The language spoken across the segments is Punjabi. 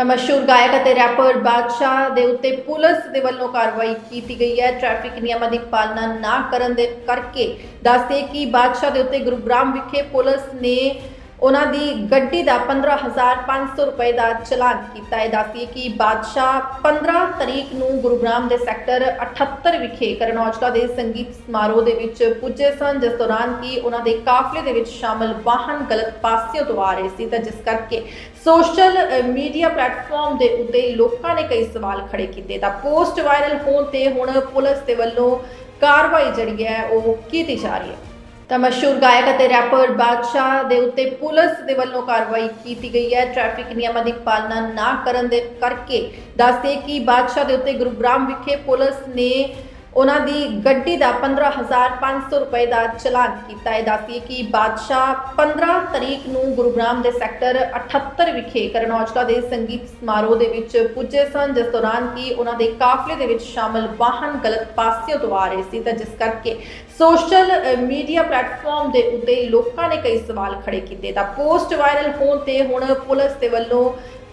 ਤਾਂ ਮਸ਼ਹੂਰ ਗਾਇਕ ਅਤੇ ਰੈਪਰ ਬਾਦਸ਼ਾਹ ਦੇ ਉੱਤੇ ਪੁਲਿਸ ਦੇ ਵੱਲੋਂ ਕਾਰਵਾਈ ਕੀਤੀ ਗਈ ਹੈ। ਟ੍ਰੈਫਿਕ ਨਿਯਮਾਂ ਦੀ ਪਾਲਣਾ ਨਾ ਕਰਨ ਦੇ ਕਰਕੇ ਦੱਸਦੇ ਕਿ ਬਾਦਸ਼ਾਹ ਦੇ ਉੱਤੇ ਗੁਰੂਗ੍ਰਾਮ ਵਿਖੇ ਪੁਲਿਸ ਨੇ ਉਹਨਾਂ ਦੀ ਗੱਡੀ ਦਾ 15500 ਰੁਪਏ ਦਾ ਚਲਾਨ ਕੀਤਾ। ਹੈ ਦੱਸਦੀ ਕਿ ਬਾਦਸ਼ਾਹ 15 ਤਰੀਕ ਨੂੰ ਗੁਰੂਗ੍ਰਾਮ ਦੇ ਸੈਕਟਰ 78 ਵਿਖੇ ਕਰਨੌਜਕਾ ਦੇ ਸੰਗੀਤ ਸਮਾਰੋਹ ਦੇ ਵਿੱਚ ਪੁੱਜੇ ਸਨ, ਜਿਸ ਦੌਰਾਨ ਕਿ ਉਹਨਾਂ ਦੇ ਕਾਫਲੇ ਦੇ ਵਿੱਚ ਸ਼ਾਮਲ ਵਾਹਨ ਗਲਤ ਪਾਸਿਓਂ ਤੋਂ ਆ ਰਹੇ ਸੀ। ਤਾਂ ਜਿਸ ਕਰਕੇ ਸੋਸ਼ਲ ਮੀਡੀਆ ਪਲੇਟਫਾਰਮ ਦੇ ਉੱਤੇ ਲੋਕਾਂ ਨੇ ਕਈ ਸਵਾਲ ਖੜੇ ਕੀਤੇ। ਤਾਂ ਪੋਸਟ ਵਾਇਰਲ ਹੋਣ ਤੇ ਹੁਣ ਪੁਲਿਸ ਦੇ ਵੱਲੋਂ ਕਾਰਵਾਈ ਜਿਹੜੀ ਹੈ, ਉਹ ਕੀਤੀ ਜਾ ਰਹੀ ਹੈ। ਤਾਂ ਮਸ਼ਹੂਰ ਗਾਇਕ ਅਤੇ ਰੈਪਰ ਬਾਦਸ਼ਾਹ ਦੇ ਉੱਤੇ ਪੁਲਿਸ ਦੇ ਵੱਲੋਂ ਕਾਰਵਾਈ ਕੀਤੀ ਗਈ ਹੈ। ਟ੍ਰੈਫਿਕ ਨਿਯਮਾਂ ਦੀ ਪਾਲਣਾ ਨਾ ਕਰਨ ਦੇ ਕਰਕੇ ਦੱਸਦੇ ਕਿ ਬਾਦਸ਼ਾਹ ਦੇ ਉੱਤੇ ਗੁਰੂਗ੍ਰਾਮ ਵਿਖੇ ਪੁਲਿਸ ਨੇ ਉਹਨਾਂ ਦੀ ਗੱਡੀ ਦਾ 15500 ਰੁਪਏ ਦਾ ਚਲਾਨ ਕੀਤਾ। ਹੈ ਦੱਸਦੀ ਕਿ ਬਾਦਸ਼ਾਹ 15 ਤਰੀਕ ਨੂੰ ਗੁਰੂਗ੍ਰਾਮ ਦੇ ਸੈਕਟਰ 78 ਵਿਖੇ ਕਰਨ ਔਜਲਾ ਦੇ ਸੰਗੀਤ ਸਮਾਰੋਹ ਦੇ ਵਿੱਚ ਪੁੱਜੇ ਸਨ, ਜਿਸ ਦੌਰਾਨ ਕਿ ਉਹਨਾਂ ਦੇ ਕਾਫਲੇ ਦੇ ਵਿੱਚ ਸ਼ਾਮਲ ਵਾਹਨ ਗਲਤ ਪਾਸਿਓਂ ਤੋਂ ਆ ਰਹੇ ਸੀ। ਤਾਂ ਜਿਸ ਕਰਕੇ ਸੋਸ਼ਲ ਮੀਡੀਆ ਪਲੇਟਫਾਰਮ ਦੇ ਉੱਤੇ ਲੋਕਾਂ ਨੇ ਕਈ ਸਵਾਲ ਖੜੇ ਕੀਤੇ। ਤਾਂ ਪੋਸਟ ਵਾਇਰਲ ਹੋਣ ਤੇ ਹੁਣ ਪੁਲਿਸ ਦੇ ਵੱਲੋਂ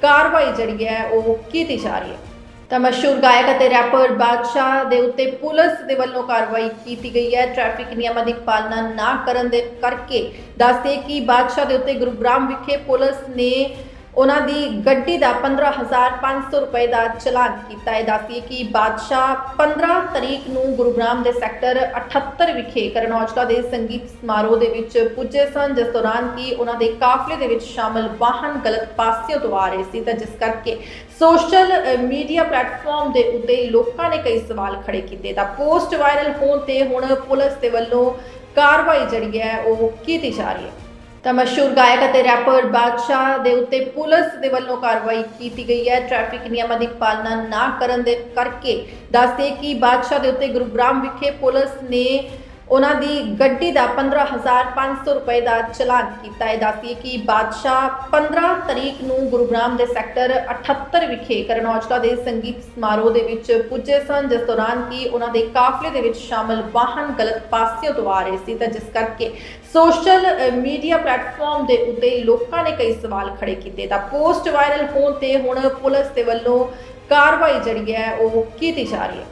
ਕਾਰਵਾਈ ਜਿਹੜੀ ਹੈ, ਉਹ ਕੀਤੀ ਜਾ ਰਹੀ ਹੈ। ਤਾਂ ਮਸ਼ਹੂਰ ਗਾਇਕ ਅਤੇ ਰੈਪਰ ਬਾਦਸ਼ਾਹ ਦੇ ਉੱਤੇ ਪੁਲਿਸ ਦੇ ਵੱਲੋਂ ਕਾਰਵਾਈ ਕੀਤੀ ਗਈ ਹੈ। ਟ੍ਰੈਫਿਕ ਨਿਯਮਾਂ ਦੀ ਪਾਲਣਾ ਨਾ ਕਰਨ ਦੇ ਕਰਕੇ ਦੱਸਦੇ ਕਿ ਬਾਦਸ਼ਾਹ ਦੇ ਉੱਤੇ ਗੁਰੂਗ੍ਰਾਮ ਵਿਖੇ ਪੁਲਿਸ ਨੇ ਉਹਨਾਂ ਦੀ ਗੱਡੀ ਦਾ 15500 ਰੁਪਏ ਦਾ ਚਲਾਨ ਕੀਤਾ। ਹੈ ਦੱਸਦੀ ਕਿ ਬਾਦਸ਼ਾਹ 15 ਤਰੀਕ ਨੂੰ ਗੁਰੂਗ੍ਰਾਮ ਦੇ ਸੈਕਟਰ 78 ਵਿਖੇ ਕਰਨ ਦੇ ਸੰਗੀਤ ਸਮਾਰੋਹ ਦੇ ਵਿੱਚ ਪੁੱਜੇ ਸਨ, ਜਿਸ ਦੌਰਾਨ ਕਿ ਉਹਨਾਂ ਦੇ ਕਾਫਲੇ ਦੇ ਵਿੱਚ ਸ਼ਾਮਲ ਵਾਹਨ ਗਲਤ ਪਾਸਿਓਂ ਤੋਂ ਆ ਰਹੇ ਸੀ। ਤਾਂ ਜਿਸ ਕਰਕੇ ਸੋਸ਼ਲ ਮੀਡੀਆ ਪਲੇਟਫਾਰਮ ਦੇ ਉੱਤੇ ਲੋਕਾਂ ਨੇ ਕਈ ਸਵਾਲ ਖੜੇ ਕੀਤੇ। ਤਾਂ ਪੋਸਟ ਵਾਇਰਲ ਹੋਣ ਤੇ ਹੁਣ ਪੁਲਿਸ ਦੇ ਵੱਲੋਂ ਕਾਰਵਾਈ ਜਿਹੜੀ ਹੈ, ਉਹ ਕੀਤੀ ਜਾ ਰਹੀ ਹੈ। ਤਾਂ ਮਸ਼ਹੂਰ ਗਾਇਕ ਅਤੇ ਰੈਪਰ ਬਾਦਸ਼ਾਹ ਦੇ ਉੱਤੇ ਪੁਲਿਸ ਦੇ ਵੱਲੋਂ ਕਾਰਵਾਈ ਕੀਤੀ ਗਈ ਹੈ। ਟ੍ਰੈਫਿਕ ਨਿਯਮਾਂ ਦੀ ਪਾਲਣਾ ਨਾ ਕਰਨ ਦੇ ਕਰਕੇ ਦੱਸਦੇ ਕਿ ਬਾਦਸ਼ਾਹ ਦੇ ਉੱਤੇ ਗੁਰੂਗ੍ਰਾਮ ਵਿਖੇ ਪੁਲਿਸ ਨੇ ਉਹਨਾਂ ਦੀ ਗੱਡੀ ਦਾ 15500 ਰੁਪਏ ਦਾ ਚਲਾਨ ਕੀਤਾ। ਹੈ ਦੱਸਦੀ ਕਿ ਬਾਦਸ਼ਾਹ 15 ਤਰੀਕ ਨੂੰ ਗੁਰੂਗ੍ਰਾਮ ਦੇ ਸੈਕਟਰ 78 ਵਿਖੇ ਕਰਨ ਔਜਲਾ ਦੇ ਸੰਗੀਤ ਸਮਾਰੋਹ ਦੇ ਵਿੱਚ ਪੁੱਜੇ ਸਨ, ਜਿਸ ਦੌਰਾਨ ਕਿ ਉਹਨਾਂ ਦੇ ਕਾਫਲੇ ਦੇ ਵਿੱਚ ਸ਼ਾਮਲ ਵਾਹਨ ਗਲਤ ਪਾਸਿਓਂ ਤੋਂ ਆ ਰਹੇ ਸੀ। ਤਾਂ ਜਿਸ ਕਰਕੇ ਸੋਸ਼ਲ ਮੀਡੀਆ ਪਲੇਟਫਾਰਮ ਦੇ ਉੱਤੇ ਲੋਕਾਂ ਨੇ ਕਈ ਸਵਾਲ ਖੜੇ ਕੀਤੇ। ਤਾਂ ਪੋਸਟ ਵਾਇਰਲ ਹੋਣ ਤੇ ਹੁਣ ਪੁਲਿਸ ਦੇ ਵੱਲੋਂ ਕਾਰਵਾਈ ਜਿਹੜੀ ਹੈ, ਉਹ ਕੀਤੀ ਜਾ ਰਹੀ ਹੈ।